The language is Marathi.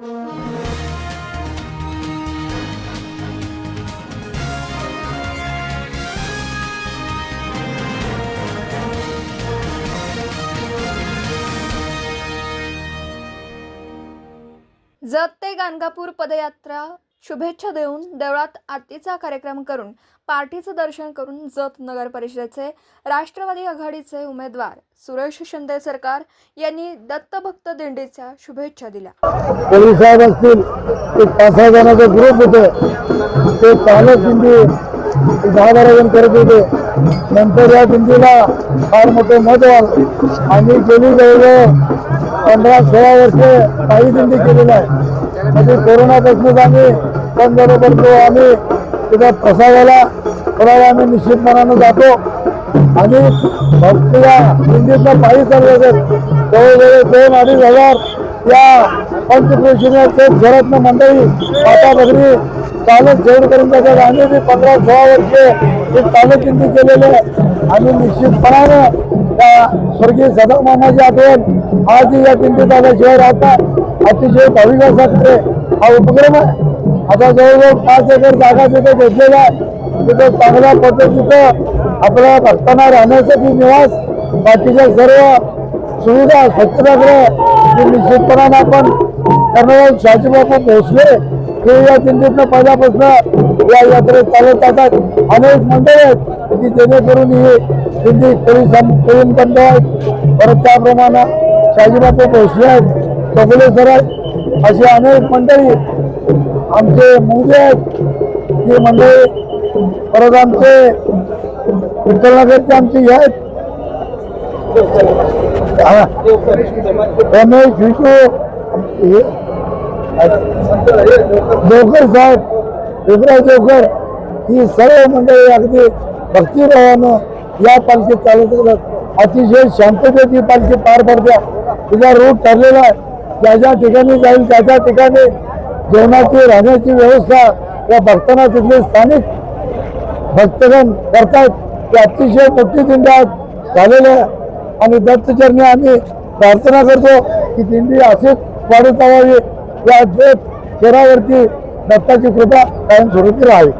जत ते गाणगापूर पदयात्रा. शुभेच्छा देऊन देवळात आरतीचा कार्यक्रम करून पार्टीचं दर्शन करून जत नगर परिषदेचे राष्ट्रवादी आघाडीचे उमेदवार सुरेश शिंदे सरकार यांनी दत्तभक्त दिंडीच्या शुभेच्छा दिल्या. पोलीस साहेब असतील एक पाच सहा जणांचं ग्रुप होते. ते चालक दिंडी एक दहा बारा जण करत होते. नंतर या दिंडीला फार मोठं महत्त्व आलं. आम्ही गेली जवळजवळ पंधरा सोळा वर्ष काही दिंडी केलेलं आहे म्हणजे कोरोनापासूनच आम्ही बंद तो आम्ही तिथं प्रसादाला थोडा आम्ही निश्चितपणानं जातो. आणि भक्तीला दिंडीतनं पायी चालू होते जवळजवळ दोन अडीच हजार या पंचक्रोशीचे घरातनं मंडळी माता भगरी चालक जेवण जातात आम्ही बी पंधरा सोळा वर्षे हे चालक दिंडी केलेले आणि निश्चितपणानं त्या स्वर्गीय सदा मामाची आठवण आज या दिंडीत आल्याशिवाय राहतात अतिशय भाविकासाठी हा उपक्रम आहे. आता जवळजवळ पाच एकर जागा तिथे घेतलेला आहे तिथे चांगल्या पद्धतीचं आपल्या भक्तांना राहण्यासाठी निवास. बाकीच्या सर्व सुविधा स्वच्छतागृह निश्चितपणाने आपण करणार शाजीबापू भोसले हे या दिंडीतनं पहिल्यापासून या यात्रेत चालत जातात. अनेक मंडळ आहेत की जेणेकरून ही दिंडी पोलीस बंद आहेत. परत त्याप्रमाणे शाजीबापू भोसले आहेत. सगळे सर आहेत. अशी अनेक मंडळी आमचे मुंगे आहेत. ही मंडळी म्हणजे परत आमचे विठ्ठलनगरचे आमचे हे आहेत. हा. रमेश विष्णू हे- जोकर साहेब विक्राय जोकर ही सर्व मंडळी अगदी भक्तिभावानं या पालखीत चालत असतात अतिशय शांततेत ही पालखी पार पडते. तिचा रूट ठरलेला आहे. ज्या ज्या ठिकाणी जाईल त्या त्या ठिकाणी जेवणाची राहण्याची व्यवस्था या भक्तांना तिथले स्थानिक भक्तगण करतात. ते अतिशय मोठी दिंडी आज झालेली आणि दत्तचरणी आम्ही प्रार्थना करतो की दिंडी अशीच वाढत जावावी या देत शहरावरती दत्ताची कृपा कायम स्वरूपी राहावी